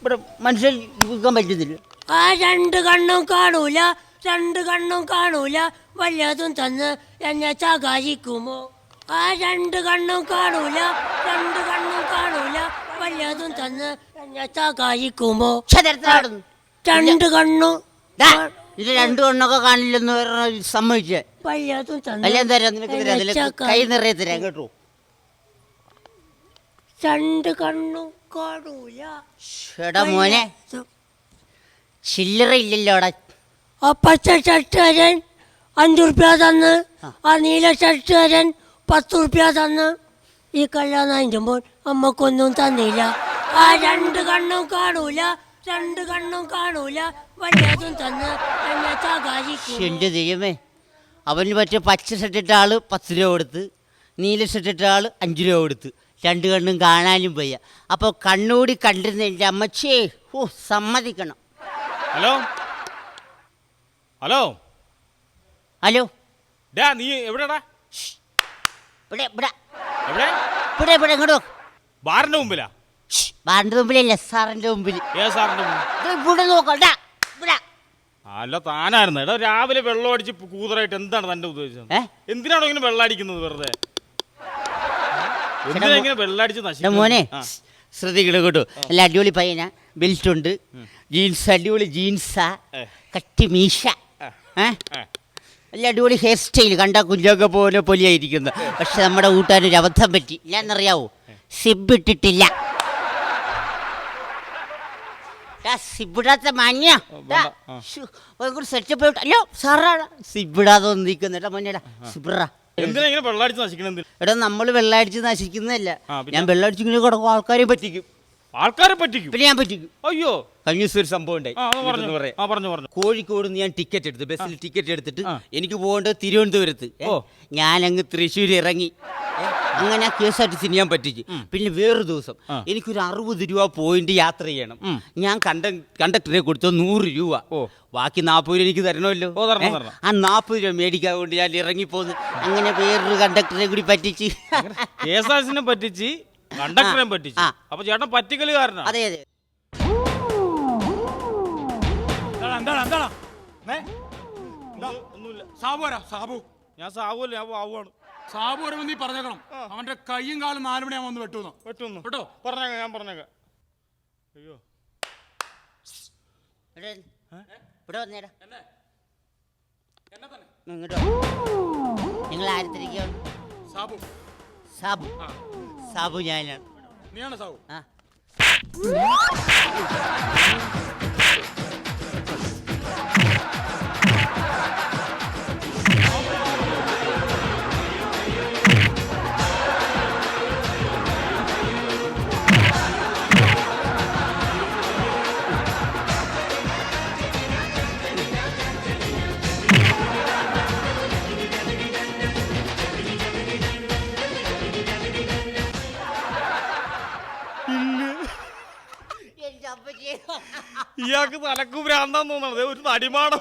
ഇവിടെ മനുഷ്യൻ പറ്റുന്നില്ല. ആ രണ്ട് കണ്ണും കാണൂല രണ്ട് കണ്ണും കാണൂല വല്ലതും തന്ന് എന്നെ ചകാശിക്കുമോ ആ രണ്ട് കണ്ണും കാണൂല രണ്ട് കണ്ണും കാണൂല വല്ലതും തന്ന് എന്നെ ചകാശിക്കുമോ ക്ഷതരത്തിലാടുന്നു. രണ്ട് കണ്ണും ദാ, ഇത് രണ്ടു കണ്ണൊക്കെ കാണില്ലെന്ന് പറഞ്ഞ സമ്മതിച്ചേ. വല്ലതും അല്ല നിനക്ക് തരാം നിനക്ക് കൈ നിറയെ തരാം കേട്ടോ. രണ്ട് കണ്ണും കാണൂല. എടാ മോനെ. ചില്ലറ ഇല്ലല്ലോ അവിടെ ആ പച്ച ഷർട്ടുകാരൻ അഞ്ചു റുപ്യ തന്ന്. ആ. നീല ഷർട്ടുകാരൻ പത്ത് റുപ്യ തന്ന്. ഈ കല്യാണം അയക്കുമ്പോൾ അമ്മക്കൊന്നും തന്നില്ല. ആ രണ്ട് കണ്ണും കാണൂല. രണ്ട് കണ്ണും കാണൂല. വല്ലതും തന്ന്. എന്നെ ചെയ്യുമേ ദൈവമേ അവന് പറ്റിയ പച്ച ഷർട്ടിട്ട ആൾ പത്ത് രൂപ കൊടുത്ത് നീല ഷർട്ടിട്ട ആൾ അഞ്ച് രൂപ കൊടുത്ത്. രണ്ട് കണ്ണും കാണാനും പോയ അപ്പോൾ കണ്ണൂടി കണ്ടിരുന്ന എന്റെ അമ്മച്ചേ ഓ സമ്മതിക്കണം. ഹലോ? ഹലോ? ഹലോ? ഡാ നീ എവിടെടാ? ഇവിടെ ഇവിടെ. എവിടെ? ഇവിടെ ഇവിടെ ഇങ്ങോട്ട് ബാറിന്റെ മുമ്പിലാ? ബാറിന്റെ മുമ്പിലല്ല സാറിന്റെ മുമ്പിൽ ഏ സാറിന്റെ മുമ്പിൽ. ദേ ഇവിടെ നോക്കണ്ട ഇവിടെ. അല്ല താനായിരുന്നു? എടാ രാവിലെ വെള്ളം അടിച്ച് കൂതറായിട്ട് എന്താണ് തന്റെ ഉദ്ദേശം? ഏ? എന്തിനാണോ ഇങ്ങനെ വെള്ളം അടിക്കുന്നത് വെറുതെ എന്തിനാ ഇങ്ങനെ വെള്ളം അടിച്ച് എടാ നശിക്കുന്നത്? മോനെ. ശ്രദ്ധിക്കണം കേട്ടോ. അല്ല അടിപൊളി പയ്യന. ബെൽറ്റ് ഉണ്ട് ജീൻസ് അടിപൊളി ജീൻസാ. കട്ടി മീശ. അല്ല അടിപൊളി ഹെയർ സ്റ്റൈൽ. കണ്ട കുഞ്ഞൊക്കെ പോലെ പൊലിയായിരിക്കുന്നു. പക്ഷെ നമ്മുടെ ഒരു അബദ്ധം പറ്റി. ഇല്ലെന്നറിയാവോ? സിബ് ഇട്ടിട്ടില്ല. സിബിടാത്ത മാന്യ. സെറ്റപ്പ് അല്ലോ സാറാണ് സിബിടാതെ നിൽക്കുന്നുണ്ടാ മോനേടാ സിബിറ എന്തിനാ ഇങ്ങനെ വെള്ളം അടിച്ച് നശിക്കണം എടാ നമ്മൾ വെള്ളാടിച്ച് നശിക്കുന്നതല്ല? ഞാൻ വെള്ളമടിച്ചിങ്ങനെ കിടക്കും ആൾക്കാരെ പറ്റിക്കും. ആൾക്കാരെ പറ്റിക്കും? പിന്നെ ഞാൻ പറ്റിക്കും. അയ്യോ. കഴിഞ്ഞ ദിവസം ഒരു സംഭവം ഉണ്ടായി. പറഞ്ഞു. പറഞ്ഞു കോഴിക്കോട് ഞാൻ ടിക്കറ്റ് എടുത്തു ബസ്സിൽ ടിക്കറ്റ് എടുത്തിട്ട് എനിക്ക് പോകേണ്ടത് തിരുവനന്തപുരത്ത്. ഓ. ഞാൻ അങ്ങ് തൃശ്ശൂർ ഇറങ്ങി. അങ്ങനെ K S R T C ഞാൻ പറ്റിച്ചു പിന്നെ വേറൊരു ദിവസം. എനിക്കൊരു അറുപത് രൂപ പോയിന്റ് യാത്ര ചെയ്യണം. ഞാൻ കണ്ട കണ്ടക്ടറെ കൊടുത്ത നൂറ് രൂപ. ഓ. ബാക്കി നാൽപ്പത് രൂപ എനിക്ക് തരണമല്ലോ. ഓ, തരണം, തരണം. ആ നാൽപ്പത് രൂപ മേടിക്കാൻ വേണ്ടി ഞാൻ ഇറങ്ങിപ്പോന്ന്. അങ്ങനെ വേറൊരു കണ്ടക്ടറെ കൂടി പറ്റിച്ച്. കെ എസ് ആർ സിനെ പറ്റിച്ച് കണ്ടക്ടറെ പറ്റിച്ച്. അപ്പൊ ചേട്ടൻ പറ്റിക്കലുകാരനാ. അതെ അതെ. എന്താണ് എന്താണ് എന്താണ്? ഏ? ഒന്നുമില്ല. സാബു സാബു. ഞാൻ സാവൂല്ല ഞാൻ വാവുവാണ് സാബു വരുമ്പോ നീ പറഞ്ഞേക്കണം. അവന്റെ കൈയും കാലും നാല് മണിയാകുമ്പോൾ വന്ന് വെട്ടുന്നു. വെട്ടുന്നു. കേട്ടോ? പറഞ്ഞേക്കാം ഞാൻ പറഞ്ഞേക്കാം. അയ്യോ. ഇവിടെ ഇങ്ങോട്ടോ നിങ്ങൾ ആരത്തിരിക്കുകയാണ് സാബു. സാബു. സാബു ഞാനാണ്. നീയാണ് സാബു. ആ. ഇയാൾക്ക് തലക്കു ഭ്രാന്താന്ന് തോന്നണത് ഒരു തടിമാടം.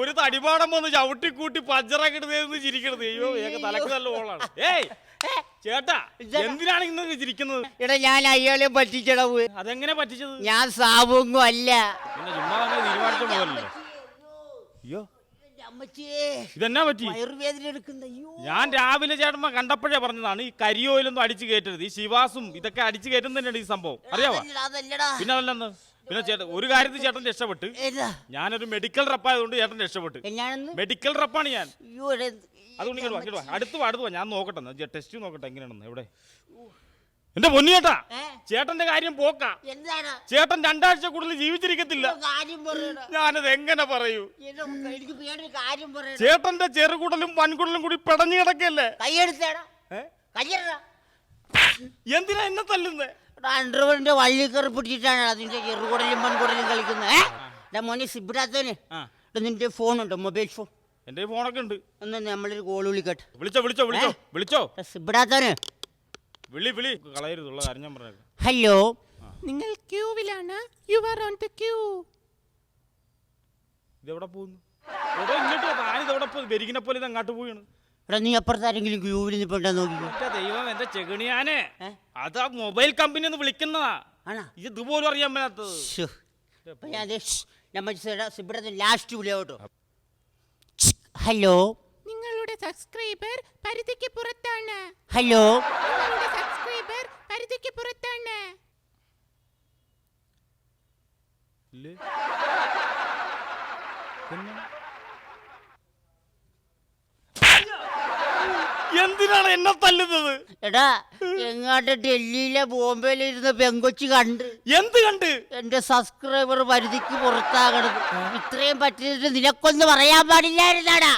ഒരു തടിമാടം വന്ന് ചവിട്ടിക്കൂട്ടി പഞ്ചറാക്കി ഇടുന്നതെന്ന് ചിരിക്കണത്. അയ്യോ ഇയാൾക്ക് തലക്ക് നല്ല ഓളാണ്. ഏയ് ചേട്ടാ എന്തിനാണ് ഇന്ന് ചിരിക്കുന്നത്? എടാ ഞാൻ അയ്യോളെ പറ്റിച്ചടവ്. അതെങ്ങനെ പറ്റിച്ചത്? ഞാൻ സാബുങ്ങും അല്ല. പിന്നെ ചുമ്മാ അങ്ങനെ തീരുമാനിച്ച പോലല്ലോ? അയ്യോ. ഇതെന്നാ പറ്റി? ഞാൻ രാവിലെ ചേട്ടന്മ കണ്ടപ്പോഴേ പറഞ്ഞതാണ് ഈ കരിയോയിലൊന്നും അടിച്ചു കയറ്റരുത്. ഈ ശിവാസും ഇതൊക്കെ അടിച്ചു കയറ്റുന്നതന്നെയാണ് ഈ സംഭവം. അറിയാവാ? പിന്നെ അതല്ലെന്ന്? പിന്നെ ചേട്ടൻ ഒരു കാര്യത്തിൽ ചേട്ടൻ രക്ഷപ്പെട്ട്. ഏതാ ഞാനൊരു മെഡിക്കൽ റപ്പായതുകൊണ്ട് ചേട്ടൻ രക്ഷപ്പെട്ട്. ഞാനൊന്ന് മെഡിക്കൽ റപ്പാണ് ഞാൻ. അയ്യോ എടാ, അതുകൊണ്ട് ഇങ്ങോട്ട് വാ, ഇങ്ങോട്ട് വാ. അടുത്ത് വാ, അടുത്ത് വാ. ഞാൻ നോക്കട്ടെ എന്നാ. ടെസ്റ്റ് നോക്കട്ടെ എങ്ങനെയാണെന്ന്. എവിടെ? എന്റെ പൊന്നു ചേട്ടാ. ഏ? ചേട്ടന്റെ കാര്യം പോക്കാ. എന്താണ്? ചേട്ടൻ രണ്ടാഴ്ച കൂടുതൽ ജീവിച്ചിരിക്കത്തില്ല. കാര്യം പറയടാ. ഞാനത് എങ്ങനെ പറയൂ? എടാ, എനിക്ക് പേടി കാര്യം പറയടാ. ചേട്ടന്റെ ചെറുകുടലും വൻകുടലും കൂടി പിടഞ്ഞു കിടക്കല്ലേ കൈയെടുത്തേടാ. ഏ? കയ്യെടാ എന്തിനാ എന്നെ തല്ലുന്നേ? അണ്ടർവെയറിന്റെ വള്ളി കയറി പിടിച്ചിട്ടാണ് അതിന്റെ ചെറുകുടലും പെൺകുടലും കളിക്കുന്നത്? ഏ? എടാ മോനെ സിബിടാത്തവന് നിന്റെ ഫോൺ ഫോണുണ്ടോ? Mobile phone. എന്റെ ഫോണൊക്കെ ഉണ്ട്. എന്നാ നമ്മളൊരു കോൾ വിളിക്കട്ടെ. വിളിച്ചോ വിളിച്ചോ വിളിച്ചോ വിളിച്ചോ. സിബിടാത്തവന് വിളി വിളി. കളയരുതുള്ള കാര്യം ഞാൻ പറഞ്ഞു ഹലോ. നിങ്ങൾ ക്യൂവിലാണ്. You are on the queue ഇതെവിടെ പോകുന്നു? ഇങ്ങോട്ട് ഇതെവിടെ താനിതെവിടെ പോയി? ബെരികിനെ പോലെ ഇത് അങ്ങോട്ട് പോയാണ് എടാ നീ അപ്പുറത്താരെങ്കിലും ക്യൂവിൽ നിൽപ്പുണ്ടോ നോക്കിക്കോ. എന്റെ ദൈവം എന്റെ ചെകിണിയാനെ ഏ? അത് ആ മൊബൈൽ കമ്പനി ഒന്ന് വിളിക്കുന്നതാ. ആണോ? ഇത് ഇതുപോലും അറിയാൻ മേലാത്തത്. ശ്ശോ. അപ്പൊ ഞാൻ ദേ ഷ് നമ്മ ഇവിടെ ലാസ്റ്റ് വിളിയോട്ടോ ഹലോ. നിങ്ങളുടെ സബ്സ്ക്രൈബർ പരിധിക്ക് പുറത്താണ്. ഹലോ. നിങ്ങളുടെ സബ്സ്ക്രൈബർ പരിധിക്ക് പുറത്താണ്. എന്തിനാണ് എന്നെ തല്ലുന്നത്? എടാ എങ്ങാട്ട് ഡൽഹിയിലെ ബോംബെയിലിരുന്ന് പെങ്കൊച്ചി കണ്ട് എന്ത് കണ്ട്? എന്റെ സബ്സ്ക്രൈബർ പരിധിക്ക് പുറത്താകണത്. ഇത്രയും പറ്റിയിട്ട് നിനക്കൊന്നും പറയാൻ പാടില്ലായിരുന്നാടാ.